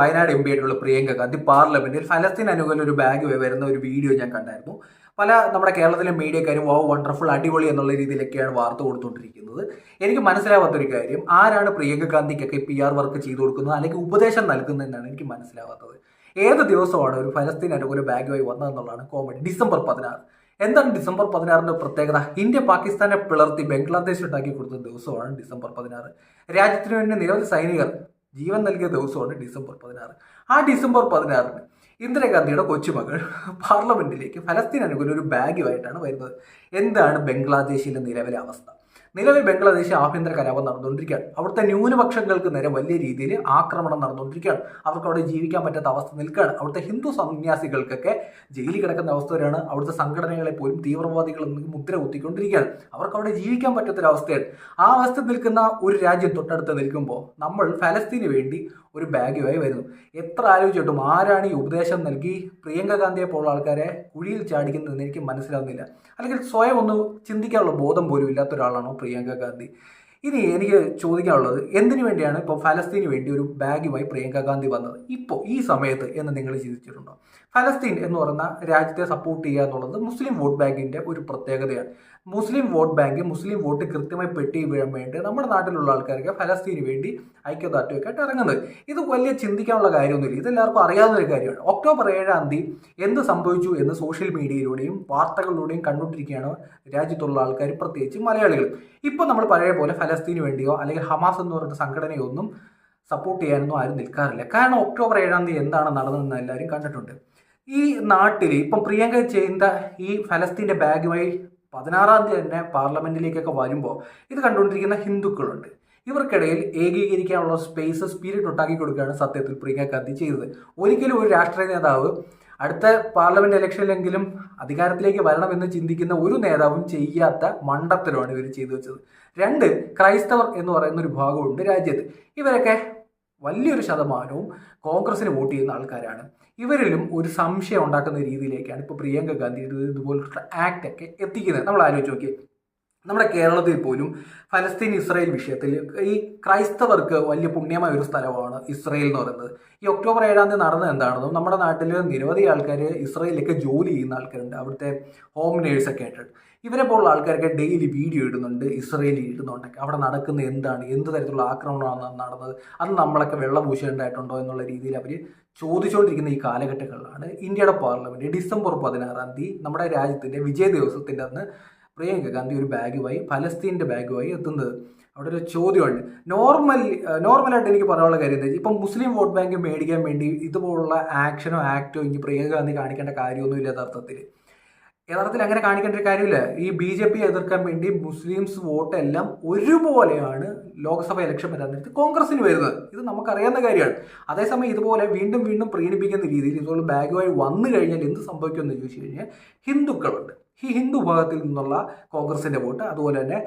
Wayanad M P ആയിട്ടുള്ള പ്രിയങ്ക ഗാന്ധി പാർലമെന്റിൽ ഫലസ്തീൻ അനുകൂല ഒരു ബാഗ് വരുന്ന ഒരു വീഡിയോ ഞാൻ കണ്ടായിരുന്നു. പല നമ്മുടെ കേരളത്തിലെ മീഡിയക്കാരും വോ വണ്ടർഫുൾ അടിപൊളി എന്നുള്ള രീതിയിലൊക്കെയാണ് വാർത്ത കൊടുത്തുകൊണ്ടിരിക്കുന്നത് എനിക്ക് മനസ്സിലാവാത്തൊരു കാര്യം ആരാണ് പ്രിയങ്ക ഗാന്ധിക്കൊക്കെ പി ആർ വർക്ക് ചെയ്തു കൊടുക്കുന്നത് അല്ലെങ്കിൽ ഉപദേശം നൽകുന്നത് എന്നാണ് എനിക്ക് മനസ്സിലാവാത്തത്. ഏത് ദിവസമാണ് ഒരു ഫലസ്തീൻ അനുകൂല ബാഗുമായി വന്നതെന്നുള്ളതാണ് കോമഡി ഡിസംബർ പതിനാറ്. എന്താണ് ഡിസംബർ പതിനാറിന്റെ പ്രത്യേകത? ഇന്ത്യ പാകിസ്ഥാനെ പിളർത്തി ബംഗ്ലാദേശ് ഉണ്ടാക്കി കൊടുത്ത ദിവസമാണ് ഡിസംബർ പതിനാറ്. രാജ്യത്തിന് വേണ്ടി നിരവധി സൈനികർ ജീവൻ നൽകിയ ദിവസമാണ് ഡിസംബർ പതിനാറ്. ആ ഡിസംബർ പതിനാറിന് ഇന്ദിരാഗാന്ധിയുടെ കൊച്ചുമകൾ പാർലമെന്റിലേക്ക് ഫലസ്തീൻ അനുകൂല ഒരു ബാഗുമായിട്ടാണ് വരുന്നത്. എന്താണ് ബംഗ്ലാദേശിലെ നിലവിലെ അവസ്ഥ? നിലവിൽ ബംഗ്ലാദേശ് ആഭ്യന്തര കലാപം നടന്നുകൊണ്ടിരിക്കുകയാണ്. അവിടുത്തെ ന്യൂനപക്ഷങ്ങൾക്ക് നേരെ വലിയ രീതിയിൽ ആക്രമണം നടന്നുകൊണ്ടിരിക്കുകയാണ്. അവർക്ക് അവിടെ ജീവിക്കാൻ പറ്റാത്ത അവസ്ഥ നിൽക്കുകയാണ്. അവിടുത്തെ ഹിന്ദു സന്യാസികൾക്കൊക്കെ ജയിലിൽ കിടക്കുന്ന അവസ്ഥ വരെയാണ് അവിടുത്തെ സംഘടനകളെ പോലും തീവ്രവാദികൾ മുദ്ര കുത്തിക്കൊണ്ടിരിക്കുകയാണ്. അവർക്ക് അവിടെ ജീവിക്കാൻ പറ്റാത്തൊരവസ്ഥയാണ്. ആ അവസ്ഥ നിൽക്കുന്ന ഒരു രാജ്യം തൊട്ടടുത്ത് നിൽക്കുമ്പോൾ നമ്മൾ ഫലസ്തീന് വേണ്ടി ഒരു ബാഗുമായി വരുന്നു. എത്ര ആലോചിച്ചിട്ടും ആരാണ് ഈ ഉപദേശം നൽകി? പ്രിയങ്ക ഗാന്ധിയെ പോലുള്ള ആൾക്കാരെ കുഴിയിൽ ചാടിക്കുന്നതെന്ന് എനിക്ക് മനസ്സിലാവുന്നില്ല. അല്ലെങ്കിൽ സ്വയം ഒന്ന് ചിന്തിക്കാനുള്ള ബോധം പോലും ഇല്ലാത്ത ഒരാളാണോ പ്രിയങ്ക ഗാന്ധി? ഇനി എനിക്ക് ചോദിക്കാനുള്ളത് എന്തിനു വേണ്ടിയാണ് ഇപ്പോൾ ഫലസ്തീന് വേണ്ടി ഒരു ബാഗുമായി പ്രിയങ്ക ഗാന്ധി വന്നത്? ഇപ്പോൾ ഈ സമയത്ത് എന്ന് നിങ്ങൾ ചിന്തിച്ചിട്ടുണ്ടോ? ഫലസ്തീൻ എന്ന് പറയുന്ന രാജ്യത്തെ സപ്പോർട്ട് ചെയ്യുക എന്നുള്ളത് മുസ്ലിം വോട്ട് ബാങ്കിന്റെ ഒരു പ്രത്യേകതയാണ്. Muslim vote bank Muslim vote കൃത്യമായി പെട്ടി വീഴാൻ വേണ്ടി നമ്മുടെ നാട്ടിലുള്ള ആൾക്കാർക്ക് ഫലസ്തീന് വേണ്ടി ഐക്യദാർഢ്യമൊക്കെ ആയിട്ട് ഇറങ്ങുന്നത്. ഇത് വലിയ ചിന്തിക്കാനുള്ള കാര്യമൊന്നുമില്ല. ഇതെല്ലാവർക്കും അറിയാവുന്ന ഒരു കാര്യമാണ്. ഒക്ടോബർ ഏഴാം തീയതി എന്ത് സംഭവിച്ചു എന്ന് സോഷ്യൽ മീഡിയയിലൂടെയും വാർത്തകളിലൂടെയും കണ്ടുകൊണ്ടിരിക്കുകയാണ് രാജ്യത്തുള്ള ആൾക്കാർ പ്രത്യേകിച്ച് മലയാളികൾ. ഇപ്പോൾ നമ്മൾ പഴയ പോലെ ഫലസ്തീന് വേണ്ടിയോ അല്ലെങ്കിൽ ഹമാസ് എന്ന് പറയുന്ന സംഘടനയൊന്നും സപ്പോർട്ട് ചെയ്യാനൊന്നും ആരും നിൽക്കാറില്ല. കാരണം ഒക്ടോബർ ഏഴാം തീയതി എന്താണ് നടന്നതെന്ന് എല്ലാവരും കണ്ടിട്ടുണ്ട്. ഈ നാട്ടിൽ ഇപ്പം പ്രിയങ്ക ചെയ്യുന്ന ഈ ഫലസ്തീന്റെ ബാഗുമായി പതിനാറാം തീയതി തന്നെ പാർലമെന്റിലേക്കൊക്കെ വരുമ്പോൾ ഇത് കണ്ടുകൊണ്ടിരിക്കുന്ന ഹിന്ദുക്കളുണ്ട്. ഇവർക്കിടയിൽ ഏകീകരിക്കാനുള്ള സ്പേസ് സ്പിരിറ്റ് ഉണ്ടാക്കി കൊടുക്കുകയാണ് സത്യത്തിൽ പ്രിയങ്ക ഗാന്ധി ചെയ്തത്. ഒരിക്കലും ഒരു രാഷ്ട്രീയ നേതാവ് അടുത്ത പാർലമെന്റ് ഇലക്ഷനിലെങ്കിലും അധികാരത്തിലേക്ക് വരണമെന്ന് ചിന്തിക്കുന്ന ഒരു നേതാവും ചെയ്യാത്ത മണ്ടത്തരമാണ് ഇവർ ചെയ്തു വെച്ചത്. രണ്ട് ക്രൈസ്തവർ എന്ന് പറയുന്ന ഒരു ഭാഗമുണ്ട് രാജ്യത്ത്. ഇവരൊക്കെ വലിയൊരു ശതമാനവും കോൺഗ്രസിന് വോട്ട് ചെയ്യുന്ന ആൾക്കാരാണ്. ഇവരിലും ഒരു സംശയം ഉണ്ടാക്കുന്ന രീതിയിലേക്കാണ് ഇപ്പോൾ പ്രിയങ്ക ഗാന്ധി ഇത് ഇതുപോലുള്ള ആക്ട് ഒക്കെ എത്തിക്കുന്നത്. നമ്മൾ ആലോചിച്ച് നോക്കി നമ്മുടെ കേരളത്തിൽ പോലും ഫലസ്തീൻ ഇസ്രായേൽ വിഷയത്തിൽ ഈ ക്രൈസ്തവർക്ക് വലിയ പുണ്യമായ ഒരു സ്ഥലമാണ് ഇസ്രായേൽ എന്ന് പറയുന്നത്. ഈ ഒക്ടോബർ ഏഴാം തീയതി നടന്നത് എന്താണെന്നും നമ്മുടെ നാട്ടിൽ നിരവധി ആൾക്കാർ ഇസ്രായേലിലൊക്കെ ജോലി ചെയ്യുന്ന ആൾക്കാരുണ്ട്. അവിടുത്തെ ഹോം നേഴ്സൊക്കെ ആയിട്ട്. ഇവരെ പോലുള്ള ആൾക്കാരൊക്കെ ഡെയിലി വീഡിയോ ഇടുന്നുണ്ട് ഇസ്രായേലിൽ ഇടുന്നുണ്ടൊക്കെ അവിടെ നടക്കുന്ന എന്താണ് എന്ത് തരത്തിലുള്ള ആക്രമണമാണ് നടന്നത് അത് നമ്മളൊക്കെ വെള്ളം പൂശേണ്ടതായിട്ടുണ്ടോ എന്നുള്ള രീതിയിൽ അവർ ചോദിച്ചുകൊണ്ടിരിക്കുന്ന ഈ കാലഘട്ടങ്ങളിലാണ് ഇന്ത്യയുടെ പാർലമെന്റ് ഡിസംബർ പതിനാറാം തീയതി നമ്മുടെ രാജ്യത്തിന്റെ വിജയ ദിവസത്തിന്റെ അന്ന് പ്രിയങ്ക ഗാന്ധി ഒരു ബാഗുമായി ഫലസ്തീന്റെ ബാഗുമായി എത്തുന്നത്. അവിടെ ഒരു ചോദ്യമുണ്ട്. നോർമൽ നോർമലായിട്ട് എനിക്ക് പറയാനുള്ള കാര്യം എന്താ ഇപ്പം മുസ്ലിം വോട്ട് ബാങ്ക് മേടിക്കാൻ വേണ്ടി ഇതുപോലുള്ള ആക്ഷനോ ആക്റ്റോ ഇനി പ്രിയങ്ക ഗാന്ധി കാണിക്കേണ്ട കാര്യമൊന്നുമില്ല യഥാർത്ഥത്തിൽ യഥാർത്ഥത്തിൽ അങ്ങനെ കാണിക്കേണ്ട ഒരു കാര്യമില്ല. ഈ ബി ജെ പി എതിർക്കാൻ വേണ്ടി മുസ്ലിംസ് വോട്ട് എല്ലാം ഒരുപോലെയാണ് ലോക്സഭ ഇലക്ഷൻ വരാൻ നേരത്ത് കോൺഗ്രസിന് വരുന്നത്. ഇത് നമുക്കറിയാവുന്ന കാര്യമാണ്. അതേസമയം ഇതുപോലെ വീണ്ടും വീണ്ടും പ്രീണിപ്പിക്കുന്ന രീതിയിൽ ഇതുപോലെ ബാഗുമായി വന്നു കഴിഞ്ഞാൽ എന്ത് സംഭവിക്കുമെന്ന് ചോദിച്ചു കഴിഞ്ഞാൽ ഹിന്ദുക്കളുണ്ട്. ഈ ഹിന്ദു വിഭാഗത്തിൽ നിന്നുള്ള കോൺഗ്രസിന്റെ വോട്ട് അതുപോലെ തന്നെ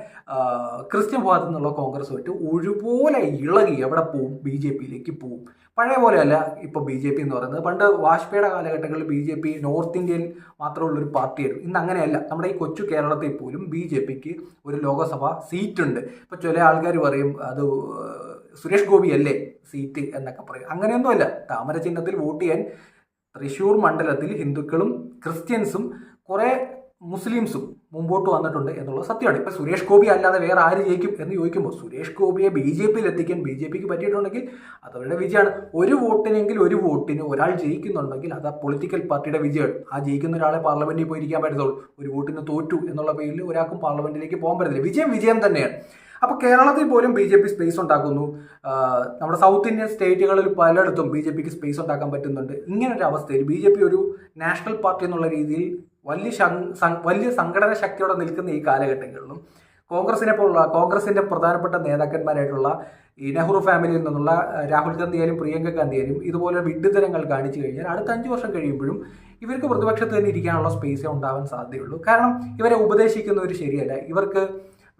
ക്രിസ്ത്യൻ വിഭാഗത്തിൽ നിന്നുള്ള കോൺഗ്രസ് വോട്ട് ഒരുപോലെ ഇളകി എവിടെ പോവും? ബി ജെ പിയിലേക്ക് പോവും. പഴയ പോലെയല്ല ഇപ്പോൾ ബി ജെ പി എന്ന് പറയുന്നത്. പണ്ട് വാജ്പേയിയുടെ കാലഘട്ടങ്ങളിൽ ബി ജെ പി നോർത്ത് ഇന്ത്യയിൽ മാത്രമുള്ളൊരു പാർട്ടിയായിരുന്നു. ഇന്ന് അങ്ങനെയല്ല. നമ്മുടെ ഈ കൊച്ചു കേരളത്തിൽ പോലും ബി ജെ പിക്ക് ഒരു ലോകസഭ സീറ്റുണ്ട്. ഇപ്പോൾ ചില ആൾക്കാർ പറയും അത് സുരേഷ് ഗോപി അല്ലേ സീറ്റ് എന്നൊക്കെ പറയും. അങ്ങനെയൊന്നുമല്ല. താമര ചിഹ്നത്തിൽ വോട്ട് ചെയ്യാൻ തൃശ്ശൂർ മണ്ഡലത്തിൽ ഹിന്ദുക്കളും ക്രിസ്ത്യൻസും കുറേ മുസ്ലിംസും മുമ്പോട്ട് വന്നിട്ടുണ്ട് എന്നുള്ളത് സത്യമാണ്. ഇപ്പം സുരേഷ് ഗോപി അല്ലാതെ വേറെ ആര് ജയിക്കും എന്ന് ചോദിക്കുമ്പോൾ സുരേഷ് ഗോപിയെ ബി ജെ പിയിൽ എത്തിക്കാൻ ബി ജെ പിക്ക് പറ്റിയിട്ടുണ്ടെങ്കിൽ അതവരുടെ വിജയമാണ്. ഒരു വോട്ടിനെങ്കിൽ ഒരു വോട്ടിന് ഒരാൾ ജയിക്കുന്നുണ്ടെങ്കിൽ അത് ആ പൊളിറ്റിക്കൽ പാർട്ടിയുടെ വിജയമാണ്. ആ ജയിക്കുന്ന ഒരാളെ പാർലമെന്റിൽ പോയിരിക്കാൻ പറ്റത്തുള്ളൂ. ഒരു വോട്ടിന് തോറ്റു എന്നുള്ള പേരിൽ ഒരാൾക്കും പാർലമെന്റിലേക്ക് പോകാൻ പറ്റത്തില്ല. വിജയം വിജയം തന്നെയാണ്. അപ്പോൾ കേരളത്തിൽ പോലും ബി ജെ പി സ്പേസ് ഉണ്ടാക്കുന്നു. നമ്മുടെ സൗത്ത് ഇന്ത്യൻ സ്റ്റേറ്റുകളിൽ പലയിടത്തും ബി ജെ പിക്ക് സ്പേസ് ഉണ്ടാക്കാൻ പറ്റുന്നുണ്ട്. ഇങ്ങനൊരു അവസ്ഥയിൽ ബി ജെ പി ഒരു നാഷണൽ പാർട്ടി എന്നുള്ള രീതിയിൽ വലിയ വലിയ സംഘടന ശക്തിയോടെ നിൽക്കുന്ന ഈ കാലഘട്ടങ്ങളിലും കോൺഗ്രസിനെ പോലുള്ള കോൺഗ്രസിന്റെ പ്രധാനപ്പെട്ട നേതാക്കന്മാരായിട്ടുള്ള ഈ നെഹ്റു ഫാമിലിയിൽ നിന്നുള്ള രാഹുൽ ഗാന്ധിയായാലും പ്രിയങ്ക ഗാന്ധിയായാലും ഇതുപോലെ വിഡ്ഢിതരങ്ങൾ കാണിച്ചു കഴിഞ്ഞാൽ അടുത്ത അഞ്ച് വർഷം കഴിയുമ്പോഴും ഇവർക്ക് പ്രതിപക്ഷത്ത് തന്നെ ഇരിക്കാനുള്ള സ്പേസേ ഉണ്ടാവാൻ സാധ്യതയുള്ളൂ. കാരണം ഇവരെ ഉപദേശിക്കുന്നവർ ശരിയല്ല. ഇവർക്ക്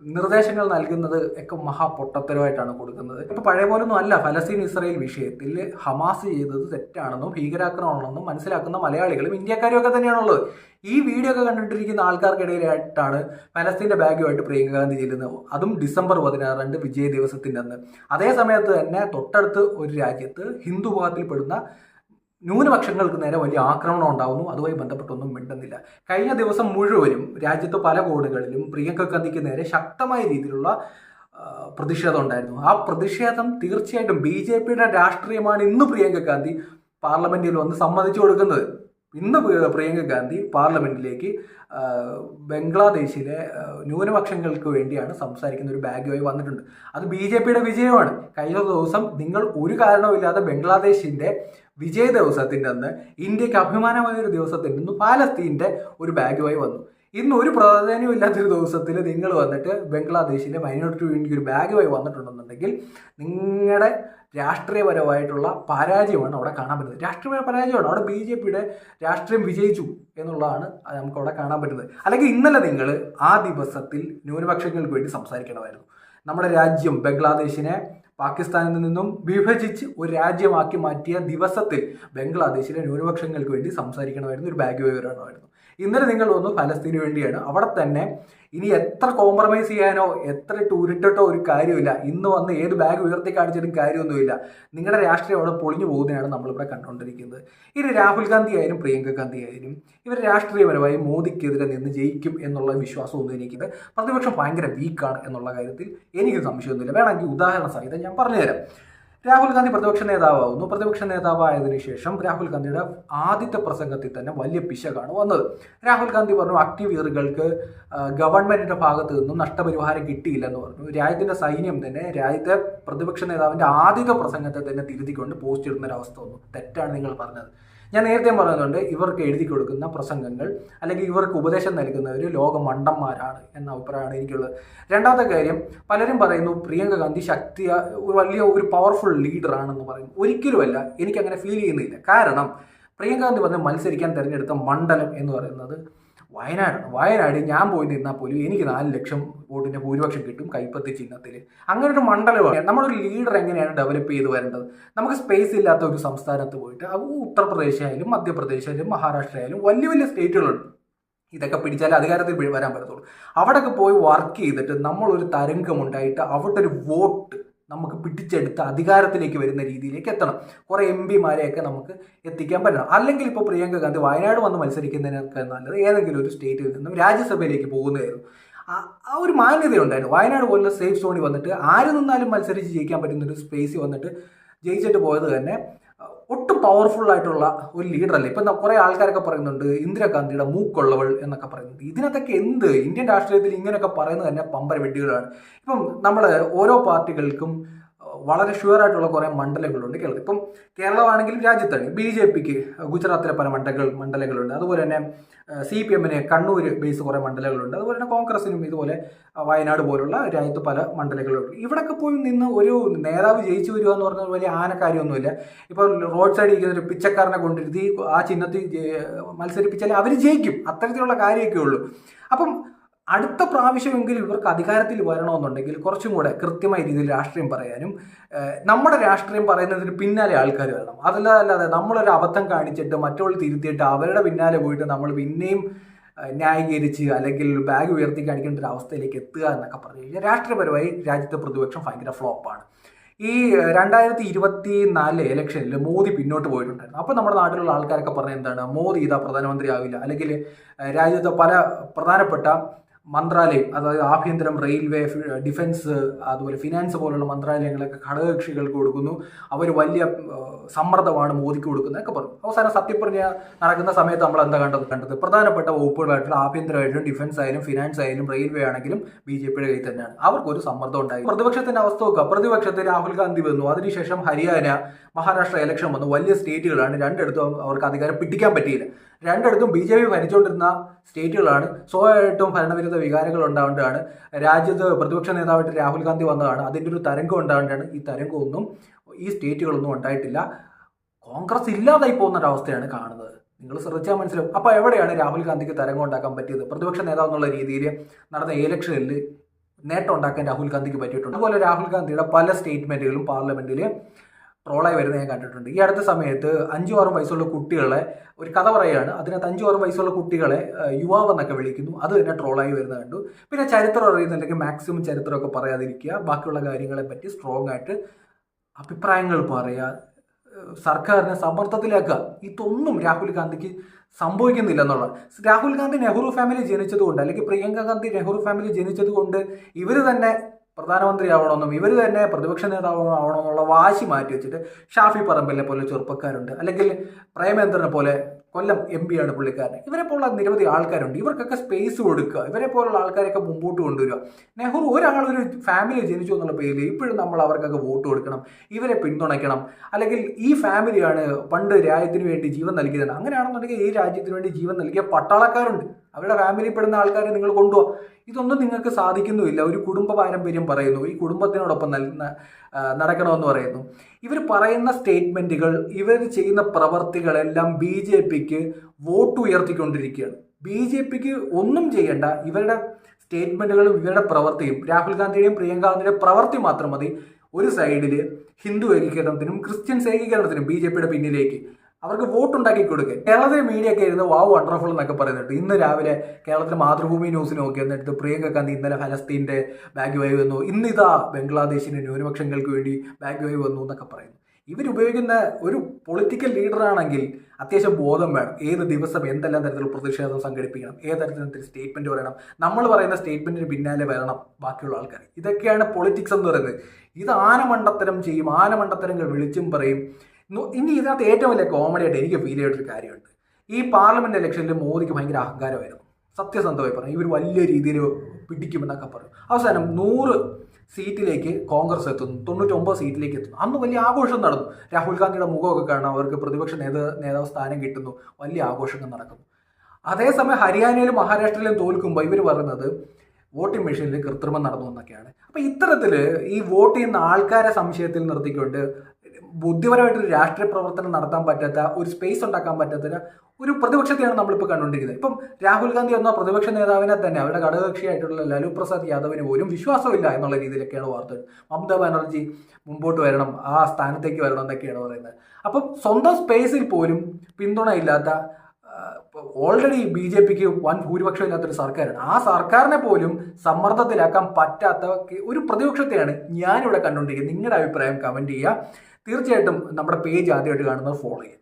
നിർദ്ദേശങ്ങൾ നൽകുന്നത് ഒക്കെ മഹാപൊട്ടത്തരമായിട്ടാണ് കൊടുക്കുന്നത്. ഇപ്പൊ പഴയ പോലൊന്നും അല്ല. ഫലസ്തീൻ ഇസ്രായേൽ വിഷയത്തിൽ ഹമാസ് ചെയ്തത് തെറ്റാണെന്നും ഭീകരാക്രമണമെന്നും മനസ്സിലാക്കുന്ന മലയാളികളും ഇന്ത്യക്കാരും ഒക്കെ തന്നെയാണുള്ളത് ഈ വീഡിയോ ഒക്കെ കണ്ടിട്ടിരിക്കുന്ന ആൾക്കാർക്കിടയിലായിട്ടാണ് ഫലസ്തീന്റെ ബാഗുമായിട്ട് പ്രിയങ്ക ഗാന്ധി ചെല്ലുന്നത്. അതും ഡിസംബർ പതിനാറിന്റെ വിജയ ദിവസത്തിന്റെ അന്ന്. അതേ സമയത്ത് തന്നെ തൊട്ടടുത്ത് ഒരു രാജ്യത്ത് ഹിന്ദു വിഭാഗത്തിൽപ്പെടുന്ന ന്യൂനപക്ഷങ്ങൾക്ക് നേരെ വലിയ ആക്രമണം ഉണ്ടാവുന്നു. അതുമായി ബന്ധപ്പെട്ടൊന്നും മിണ്ടുന്നില്ല. കഴിഞ്ഞ ദിവസം മുഴുവനും രാജ്യത്ത് പല കോടുകളിലും പ്രിയങ്ക ഗാന്ധിക്ക് നേരെ ശക്തമായ രീതിയിലുള്ള പ്രതിഷേധം ഉണ്ടായിരുന്നു. ആ പ്രതിഷേധം തീർച്ചയായിട്ടും ബി ജെ പിയുടെ രാഷ്ട്രീയമാണ് ഇന്ന് പ്രിയങ്ക ഗാന്ധി പാർലമെന്റിൽ വന്ന് സമ്മതിച്ചു കൊടുക്കുന്നത്. ഇന്ന് പ്രിയങ്ക ഗാന്ധി പാർലമെന്റിലേക്ക് ബംഗ്ലാദേശിലെ ന്യൂനപക്ഷങ്ങൾക്ക് വേണ്ടിയാണ് സംസാരിക്കുന്ന ഒരു ബാഗുമായി വന്നിട്ടുണ്ട്. അത് ബി ജെ പിയുടെ വിജയമാണ്. കഴിഞ്ഞ ദിവസം നിങ്ങൾ ഒരു കാരണവുമില്ലാതെ ബംഗ്ലാദേശിന്റെ വിജയ ദിവസത്തിന്റെ അന്ന് ഇന്ത്യയ്ക്ക് അഭിമാനമായ ഒരു ദിവസത്തിന്റെ അന്ന് പാലസ്തീന്റെ ഒരു ബാഗുമായി വന്നു. ഇന്ന് ഒരു പ്രാധാന്യവും ഇല്ലാത്തൊരു ദിവസത്തിൽ നിങ്ങൾ വന്നിട്ട് ബംഗ്ലാദേശിലെ മൈനോറിറ്റി വേണ്ടി ഒരു ബാഗുമായി വന്നിട്ടുണ്ടെന്നുണ്ടെങ്കിൽ നിങ്ങളുടെ രാഷ്ട്രീയപരമായിട്ടുള്ള പരാജയമാണ് അവിടെ കാണാൻ പറ്റുന്നത്. രാഷ്ട്രീയ പരാജയമാണ്. അവിടെ ബി ജെ പിയുടെ രാഷ്ട്രീയം വിജയിച്ചു എന്നുള്ളതാണ് നമുക്ക് അവിടെ കാണാൻ പറ്റുന്നത്. അല്ലെങ്കിൽ ഇന്നലെ നിങ്ങൾ ആ ദിവസത്തിൽ ന്യൂനപക്ഷങ്ങൾക്ക് വേണ്ടി സംസാരിക്കണമായിരുന്നു നമ്മുടെ രാജ്യം ബംഗ്ലാദേശിനെ പാകിസ്ഥാനിൽ നിന്നും വിഭജിച്ച് ഒരു രാജ്യമാക്കി മാറ്റിയ ദിവസത്തിൽ ബംഗ്ലാദേശിലെ ന്യൂനപക്ഷങ്ങൾക്ക് വേണ്ടി സംസാരിക്കണമായിരുന്നു ഒരു ബാഗ് വിവരണമായിരുന്നു ഇന്നലെ നിങ്ങൾ വന്നു ഫലസ്തീന് വേണ്ടിയാണ്. അവിടെ തന്നെ ഇനി എത്ര കോംപ്രമൈസ് ചെയ്യാനോ എത്ര ടൂരിട്ടോ ഒരു കാര്യമില്ല ഇന്ന് വന്ന് ഏത് ബാഗ് ഉയർത്തി കാണിച്ചിട്ടും കാര്യമൊന്നുമില്ല. നിങ്ങളുടെ രാഷ്ട്രീയം അവിടെ പൊളിഞ്ഞു പോകുന്നതാണ് നമ്മളിവിടെ കണ്ടുകൊണ്ടിരിക്കുന്നത്. ഇനി രാഹുൽ ഗാന്ധി ആയാലും പ്രിയങ്ക ഗാന്ധി ആയാലും ഇവർ രാഷ്ട്രീയപരമായി മോദിക്കെതിരെ നിന്ന് ജയിക്കും എന്നുള്ള വിശ്വാസമൊന്നും എനിക്കില്ല. പ്രതിപക്ഷം ഭയങ്കര വീക്കാണ് എന്നുള്ള കാര്യത്തിൽ എനിക്ക് സംശയമൊന്നുമില്ല. വേണമെങ്കിൽ ഉദാഹരണ സഹിതം ഞാൻ പറഞ്ഞുതരാം. രാഹുൽ ഗാന്ധി പ്രതിപക്ഷ നേതാവാകുന്നു പ്രതിപക്ഷ നേതാവായതിനു ശേഷം രാഹുൽ ഗാന്ധിയുടെ ആദ്യത്തെ പ്രസംഗത്തിൽ തന്നെ വലിയ പിശകാണ് വന്നത്. രാഹുൽ ഗാന്ധി പറഞ്ഞു അക്ടിവീറുകൾക്ക് ഗവൺമെന്റിന്റെ ഭാഗത്ത് നിന്നും നഷ്ടപരിഹാരം കിട്ടിയില്ലെന്ന് പറഞ്ഞു. രാജ്യത്തിന്റെ സൈന്യം തന്നെ രാജ്യത്തെ പ്രതിപക്ഷ നേതാവിന്റെ ആദ്യത്തെ പ്രസംഗത്തെ തന്നെ തിരുത്തിക്കൊണ്ട് പോസ്റ്റ് ഇടുന്ന ഒരു അവസ്ഥ വന്നു. തെറ്റാണ് നിങ്ങൾ പറഞ്ഞത്. ഞാൻ നേരത്തെ പറയുന്നുണ്ട് ഇവർക്ക് എഴുതി കൊടുക്കുന്ന പ്രസംഗങ്ങൾ അല്ലെങ്കിൽ ഇവർക്ക് ഉപദേശം നൽകുന്നവർ ലോക മണ്ടന്മാരാണ് എന്ന അഭിപ്രായമാണ് എനിക്കുള്ളത്. രണ്ടാമത്തെ കാര്യം പലരും പറയുന്നു പ്രിയങ്ക ഗാന്ധി ശക്തി വലിയ ഒരു പവർഫുൾ ലീഡറാണെന്ന് പറയുന്നു. ഒരിക്കലുമല്ല എനിക്കങ്ങനെ ഫീൽ ചെയ്യുന്നില്ല. കാരണം പ്രിയങ്ക ഗാന്ധി വന്ന് മത്സരിക്കാൻ തിരഞ്ഞെടുത്ത മണ്ഡലം എന്ന് പറയുന്നത് വയനാട് വയനാട് ഞാൻ പോയി നിന്നാൽ പോലും എനിക്ക് നാല് ലക്ഷം വോട്ടിന്റെ ഭൂരിപക്ഷം കിട്ടും കൈപ്പത്തി ചിഹ്നത്തിൽ അങ്ങനെ ഒരു മണ്ഡലമാണ്. നമ്മളൊരു ലീഡർ എങ്ങനെയാണ് ഡെവലപ്പ് ചെയ്ത് വരേണ്ടത്? നമുക്ക് സ്പേസ് ഇല്ലാത്ത ഒരു സംസ്ഥാനത്ത് പോയിട്ട് അത് ഉത്തർപ്രദേശ് ആയാലും മധ്യപ്രദേശ് ആയാലും മഹാരാഷ്ട്ര ആയാലും വലിയ വലിയ സ്റ്റേറ്റുകളുണ്ട് ഇതൊക്കെ പിടിച്ചാലേ അധികാരത്തിൽ വരാൻ പറ്റത്തുള്ളൂ. അവിടെയൊക്കെ പോയി വർക്ക് ചെയ്തിട്ട് നമ്മളൊരു തരംഗമുണ്ടായിട്ട് അവിടെ ഒരു വോട്ട് നമുക്ക് പിടിച്ചെടുത്ത് അധികാരത്തിലേക്ക് വരുന്ന രീതിയിലേക്ക് എത്തണം. കുറേ എം പിമാരെയൊക്കെ നമുക്ക് എത്തിക്കാൻ പറ്റണം. അല്ലെങ്കിൽ ഇപ്പോൾ പ്രിയങ്ക ഗാന്ധി വയനാട് വന്ന് മത്സരിക്കുന്നതിനൊക്കെ നല്ലത് ഏതെങ്കിലും ഒരു സ്റ്റേറ്റിൽ നിന്നും രാജ്യസഭയിലേക്ക് പോകുന്നതായിരുന്നു. ആ- ഒരു മാന്യതയുണ്ടായിരുന്നു. വയനാട് പോലുള്ള സേഫ് സോണിൽ വന്നിട്ട് ആര് നിന്നാലും മത്സരിച്ച് ജയിക്കാൻ പറ്റുന്ന ഒരു സ്പേസിൽ വന്നിട്ട് ജയിച്ചിട്ട് പോയത് തന്നെ ഒട്ടും പവർഫുൾ ആയിട്ടുള്ള ഒരു ലീഡർ അല്ലേ? ഇപ്പം കുറേ ആൾക്കാരൊക്കെ പറയുന്നുണ്ട് ഇന്ദിരാഗാന്ധിയുടെ മൂക്കുള്ളവൾ എന്നൊക്കെ പറയുന്നുണ്ട്. ഇതിനകത്തൊക്കെ എന്ത്? ഇന്ത്യൻ രാഷ്ട്രീയത്തിൽ ഇങ്ങനെയൊക്കെ പറയുന്നത് തന്നെ പമ്പര വെട്ടികളാണ് ഇപ്പം നമ്മൾ ഓരോ പാർട്ടികൾക്കും വളരെ ഷുവർ ആയിട്ടുള്ള കുറേ മണ്ഡലങ്ങളുണ്ട് കേരളത്തിൽ. ഇപ്പം കേരളമാണെങ്കിലും രാജ്യത്താണ്. ബി ജെ പിക്ക് ഗുജറാത്തിലെ പല മണ്ഡലങ്ങൾ മണ്ഡലങ്ങളുണ്ട്. അതുപോലെ തന്നെ സി പി എമ്മിന് കണ്ണൂർ ബേസ് കുറേ മണ്ഡലങ്ങളുണ്ട്. അതുപോലെ തന്നെ കോൺഗ്രസിനും ഇതുപോലെ വയനാട് പോലുള്ള രാജ്യത്ത് പല മണ്ഡലങ്ങളുണ്ട്. ഇവിടെയൊക്കെ പോയി നിന്ന് ഒരു നേതാവ് ജയിച്ചു വരിക എന്ന് പറഞ്ഞാൽ വലിയ ആനക്കാര്യമൊന്നുമില്ല. ഇപ്പോൾ റോഡ് സൈഡിൽ ഇരിക്കുന്ന ഒരു പിച്ചക്കാരനെ കൊണ്ടിരുത്തി ആ ചിഹ്നത്തിൽ മത്സരിപ്പിച്ചാൽ അവർ ജയിക്കും. അത്തരത്തിലുള്ള കാര്യമൊക്കെ ഉള്ളൂ അപ്പം അടുത്ത പ്രാവശ്യമെങ്കിലും ഇവർക്ക് അധികാരത്തിൽ വരണമെന്നുണ്ടെങ്കിൽ കുറച്ചും കൂടെ കൃത്യമായ രീതിയിൽ രാഷ്ട്രീയം പറയാനും നമ്മുടെ രാഷ്ട്രീയം പറയുന്നതിന് പിന്നാലെ ആൾക്കാർ വരണം. അതല്ലാതെ നമ്മളൊരു അബദ്ധം കാണിച്ചിട്ട് മറ്റുള്ള തിരുത്തിയിട്ട് അവരുടെ പിന്നാലെ പോയിട്ട് നമ്മൾ പിന്നെയും ന്യായീകരിച്ച് അല്ലെങ്കിൽ ബാഗ് ഉയർത്തി കാണിക്കേണ്ട ഒരു അവസ്ഥയിലേക്ക് എത്തുക എന്നൊക്കെ പറഞ്ഞു കഴിഞ്ഞാൽ രാഷ്ട്രീയപരമായി രാജ്യത്തെ പ്രതിപക്ഷം ഭയങ്കര ഫ്ലോപ്പാണ്. ഈ രണ്ടായിരത്തി ഇരുപത്തി നാല് ഇലക്ഷനിൽ മോദി പിന്നോട്ട് പോയിട്ടുണ്ടായിരുന്നു. അപ്പോൾ നമ്മുടെ നാട്ടിലുള്ള ആൾക്കാരൊക്കെ പറഞ്ഞ എന്താണ്? മോദി ഇതാ പ്രധാനമന്ത്രി ആവില്ല അല്ലെങ്കിൽ രാജ്യത്തെ പല പ്രധാനപ്പെട്ട മന്ത്രാലയം അതായത് ആഭ്യന്തരം റെയിൽവേ ഡിഫൻസ് അതുപോലെ ഫിനാൻസ് പോലുള്ള മന്ത്രാലയങ്ങളൊക്കെ ഘടകകക്ഷികൾക്ക് കൊടുക്കുന്നു. അവർ വലിയ സമ്മർദ്ദമാണ് മോദിക്ക് കൊടുക്കുന്നത് ഒക്കെ പറഞ്ഞു. അവസാനം സത്യപ്രതിജ്ഞ നടക്കുന്ന സമയത്ത് നമ്മൾ എന്താ കണ്ടത്? കണ്ടത് പ്രധാനപ്പെട്ട വകുപ്പുകളായിട്ടുള്ള ആഭ്യന്തരമായിട്ടും ഡിഫൻസ് ആയാലും ഫിനാൻസ് ആയാലും റെയിൽവേ ആണെങ്കിലും ബി ജെ പിയുടെ കയ്യിൽ തന്നെയാണ്. അവർക്കൊരു സമ്മർദ്ദം ഉണ്ടായി പ്രതിപക്ഷത്തിന്റെ അവസ്ഥ നോക്കുക. പ്രതിപക്ഷത്തിൽ രാഹുൽ ഗാന്ധി വന്നു. അതിനുശേഷം ഹരിയാന മഹാരാഷ്ട്ര ഇലക്ഷൻ വന്നു. വലിയ സ്റ്റേറ്റുകളാണ് രണ്ടിടത്തും അവർക്ക് അധികാരം പിടിക്കാൻ പറ്റിയില്ല. രണ്ടിടത്തും ബി ജെ പി ഭരിച്ചുകൊണ്ടിരുന്ന സ്റ്റേറ്റുകളാണ്. സ്വാഭാവികമായിട്ടും ഭരണവിരുദ്ധ വികാരങ്ങൾ ഉണ്ടാവേണ്ടതാണ്. രാജ്യത്ത് പ്രതിപക്ഷ നേതാവായിട്ട് രാഹുൽ ഗാന്ധി വന്നതാണ്. അതിന്റെ ഒരു തരംഗം ഉണ്ടാവേണ്ടതാണ്. ഈ തരംഗമൊന്നും ഈ സ്റ്റേറ്റുകളൊന്നും ഉണ്ടായിട്ടില്ല. കോൺഗ്രസ് ഇല്ലാതായി പോകുന്ന ഒരവസ്ഥയാണ് കാണുന്നത്. നിങ്ങൾ ശ്രദ്ധിച്ചാൽ മനസ്സിലാവും. അപ്പോൾ എവിടെയാണ് രാഹുൽ ഗാന്ധിക്ക് തരംഗം ഉണ്ടാക്കാൻ പറ്റിയത്? പ്രതിപക്ഷ നേതാവ് എന്നുള്ള രീതിയിൽ നടന്ന ഇലക്ഷനിൽ നേട്ടം ഉണ്ടാക്കാൻ രാഹുൽ ഗാന്ധിക്ക് പറ്റിയിട്ടുണ്ട്. അതുപോലെ രാഹുൽ ഗാന്ധിയുടെ പല സ്റ്റേറ്റ്മെന്റുകളും പാർലമെന്റിൽ ട്രോളായി വരുന്നത് ഞാൻ കണ്ടിട്ടുണ്ട്. ഈ അടുത്ത സമയത്ത് അഞ്ചു ആറും വയസ്സുള്ള കുട്ടികളെ ഒരു കഥ പറയുകയാണ്. അതിനകത്ത് അഞ്ചു ആറും വയസ്സുള്ള കുട്ടികളെ യുവാവ് എന്നൊക്കെ വിളിക്കുന്നു. അത് തന്നെ ട്രോളായി വരുന്നത് കണ്ടു. പിന്നെ ചരിത്രം അറിയുന്നുണ്ടെങ്കിൽ മാക്സിമം ചരിത്രമൊക്കെ പറയാതിരിക്കുക. ബാക്കിയുള്ള കാര്യങ്ങളെ പറ്റി സ്ട്രോങ് ആയിട്ട് അഭിപ്രായങ്ങൾ പറയുക. സർക്കാരിനെ സമ്മർദ്ദത്തിലാക്കുക. ഇതൊന്നും രാഹുൽ ഗാന്ധിക്ക് സംഭവിക്കുന്നില്ല എന്നുള്ളത്. രാഹുൽ ഗാന്ധി നെഹ്റു ഫാമിലി ജനിച്ചതുകൊണ്ട് അല്ലെങ്കിൽ പ്രിയങ്ക ഗാന്ധി നെഹ്റു ഫാമിലി ജനിച്ചതുകൊണ്ട് ഇവർ തന്നെ പ്രധാനമന്ത്രി ആവണമെന്നും ഇവർ തന്നെ പ്രതിപക്ഷ നേതാവ് ആവണമെന്നുള്ള വാശി മാറ്റി വെച്ചിട്ട് ഷാഫി പറമ്പലിനെ പോലെ ചെറുപ്പക്കാരുണ്ട്. അല്ലെങ്കിൽ പ്രേമേന്ദ്രനെ പോലെ കൊല്ലം എം പിയാണ് പുള്ളിക്കാരൻ. ഇവരെ പോലുള്ള നിരവധി ആൾക്കാരുണ്ട്. ഇവർക്കൊക്കെ സ്പേസ് കൊടുക്കുക. ഇവരെ പോലുള്ള ആൾക്കാരൊക്കെ മുമ്പോട്ട് കൊണ്ടുവരിക. നെഹ്റു ഒരാളൊരു ഫാമിലി ജനിച്ചു എന്നുള്ള പേരിൽ ഇപ്പോഴും നമ്മൾ അവർക്കൊക്കെ വോട്ട് കൊടുക്കണം. ഇവരെ പിന്തുണയ്ക്കണം. അല്ലെങ്കിൽ ഈ ഫാമിലിയാണ് പണ്ട് രാജ്യത്തിന് വേണ്ടി ജീവൻ നൽകിയത്. അങ്ങനെയാണെന്നുണ്ടെങ്കിൽ ഈ രാജ്യത്തിന് വേണ്ടി ജീവൻ നൽകിയ പട്ടാളക്കാരുണ്ട്. അവരുടെ ഫാമിലി പെടുന്ന ആൾക്കാരെ നിങ്ങൾ കൊണ്ടുപോകുക ഇതൊന്നും നിങ്ങൾക്ക് സാധിക്കുന്നുമില്ല. ഒരു കുടുംബ പാരമ്പര്യം പറയുന്നു. ഈ കുടുംബത്തിനോടൊപ്പം നൽകുന്ന നടക്കണമെന്ന് പറയുന്നു. ഇവർ പറയുന്ന സ്റ്റേറ്റ്മെന്റുകൾ ഇവർ ചെയ്യുന്ന പ്രവർത്തികളെല്ലാം ബി ജെ പിക്ക് വോട്ട് ഉയർത്തിക്കൊണ്ടിരിക്കുകയാണ് ബി ജെ പിക്ക് ഒന്നും ചെയ്യേണ്ട. ഇവരുടെ സ്റ്റേറ്റ്മെന്റുകളും ഇവരുടെ പ്രവൃത്തിയും രാഹുൽ ഗാന്ധിയുടെയും പ്രിയങ്ക ഗാന്ധിയുടെ പ്രവൃത്തി മാത്രം മതി. ഒരു സൈഡിൽ ഹിന്ദു ഏകീകരണത്തിനും ക്രിസ്ത്യൻസ് ഏകീകരണത്തിനും ബി ജെ പിയുടെ പിന്നിലേക്ക് അവർക്ക് വോട്ട് ഉണ്ടാക്കി കൊടുക്കുക കേരളത്തിലെ മീഡിയ ഒക്കെ ഇരുന്ന് വാവ് വണ്ടർഫുൾ എന്നൊക്കെ പറയുന്നുണ്ട്. ഇന്ന് രാവിലെ കേരളത്തിലെ മാതൃഭൂമി ന്യൂസ് നോക്കി എന്നിട്ട് പ്രിയങ്ക ഗാന്ധി ഇന്നലെ ഫലസ്തീന്റെ ബാഗ് വൈ വന്നു. ഇന്നിതാ ബംഗ്ലാദേശിന്റെ ന്യൂനപക്ഷങ്ങൾക്ക് വേണ്ടി ബാഗ് വൈ വന്നു എന്നൊക്കെ പറയുന്നു. ഇവരുപയോഗിക്കുന്ന ഒരു പൊളിറ്റിക്കൽ ലീഡറാണെങ്കിൽ അത്യാവശ്യം ബോധം വേണം. ഏത് ദിവസം എന്തെല്ലാം തരത്തിലുള്ള പ്രതിഷേധം സംഘടിപ്പിക്കണം ഏത് തരത്തിലുള്ള സ്റ്റേറ്റ്മെന്റ് പറയണം നമ്മൾ പറയുന്ന സ്റ്റേറ്റ്മെന്റിന് പിന്നാലെ വരണം ബാക്കിയുള്ള ആൾക്കാർ. ഇതൊക്കെയാണ് പൊളിറ്റിക്സ് എന്ന് പറയുന്നത്. ഇത് ആനമണ്ടത്തരം ചെയ്യും ആനമണ്ടത്തരങ്ങൾ വിളിച്ചും പറയും. ഇനി ഇതിനകത്ത് ഏറ്റവും വലിയ കോമഡി ആയിട്ട് എനിക്ക് ഫീൽ ചെയ്തിട്ടൊരു കാര്യമുണ്ട്. ഈ പാർലമെന്റ് ഇലക്ഷനിൽ മോദിക്ക് ഭയങ്കര അഹങ്കാരമായിരുന്നു. സത്യസന്ധമായി പറഞ്ഞു. ഇവർ വലിയ രീതിയിൽ പിടിക്കുമെന്നൊക്കെ പറഞ്ഞു. അവസാനം നൂറ് സീറ്റിലേക്ക് കോൺഗ്രസ് എത്തുന്നു. തൊണ്ണൂറ്റൊമ്പത് സീറ്റിലേക്ക് എത്തുന്നു. അന്ന് വലിയ ആഘോഷം നടന്നു. രാഹുൽ ഗാന്ധിയുടെ മുഖമൊക്കെ കാണാം. അവർക്ക് പ്രതിപക്ഷ നേതാ നേതാവ് സ്ഥാനം കിട്ടുന്നു. വലിയ ആഘോഷങ്ങൾ നടക്കുന്നു. അതേസമയം ഹരിയാനയിലും മഹാരാഷ്ട്രയിലും തോൽക്കുമ്പോൾ ഇവർ പറയുന്നത് വോട്ടിംഗ് മെഷീനിൽ കൃത്രിമം നടന്നു എന്നൊക്കെയാണ്. അപ്പോൾ ഇത്തരത്തിൽ ഈ വോട്ട് ചെയ്യുന്ന ആൾക്കാരെ സംശയത്തിൽ നിർത്തിക്കൊണ്ട് ബുദ്ധിപരമായിട്ടൊരു രാഷ്ട്രീയ പ്രവർത്തനം നടത്താൻ പറ്റാത്ത ഒരു സ്പേസ് ഉണ്ടാക്കാൻ പറ്റാത്ത ഒരു പ്രതിപക്ഷത്തെയാണ് നമ്മളിപ്പോൾ കണ്ടുകൊണ്ടിരിക്കുന്നത്. ഇപ്പം രാഹുൽ ഗാന്ധി എന്ന പ്രതിപക്ഷ നേതാവിനെ തന്നെ അവരുടെ ഘടകകക്ഷിയായിട്ടുള്ള ലാലു പ്രസാദ് യാദവിന് പോലും വിശ്വാസമില്ല എന്നുള്ള രീതിയിലൊക്കെയാണ് വാർത്തകൾ മമതാ ബാനർജി മുമ്പോട്ട് വരണം ആ സ്ഥാനത്തേക്ക് വരണം എന്നൊക്കെയാണ് പറയുന്നത്. അപ്പം സ്വന്തം സ്പേസിൽ പോലും പിന്തുണയില്ലാത്ത ഓൾറെഡി ബി ജെ പിക്ക് വൻ ഭൂരിപക്ഷം ഇല്ലാത്തൊരു സർക്കാരാണ്. ആ സർക്കാരിനെ പോലും സമ്മർദ്ദത്തിലാക്കാൻ പറ്റാത്ത ഒരു പ്രതിപക്ഷത്തെയാണ് ഞാനിവിടെ കണ്ടുകൊണ്ടിരിക്കുന്നത്. നിങ്ങളുടെ അഭിപ്രായം കമന്റ് ചെയ്യുക. തീർച്ചയായിട്ടും നമ്മുടെ പേജ് ആദ്യമായിട്ട് കാണുന്നത് ഫോളോ ചെയ്യുക.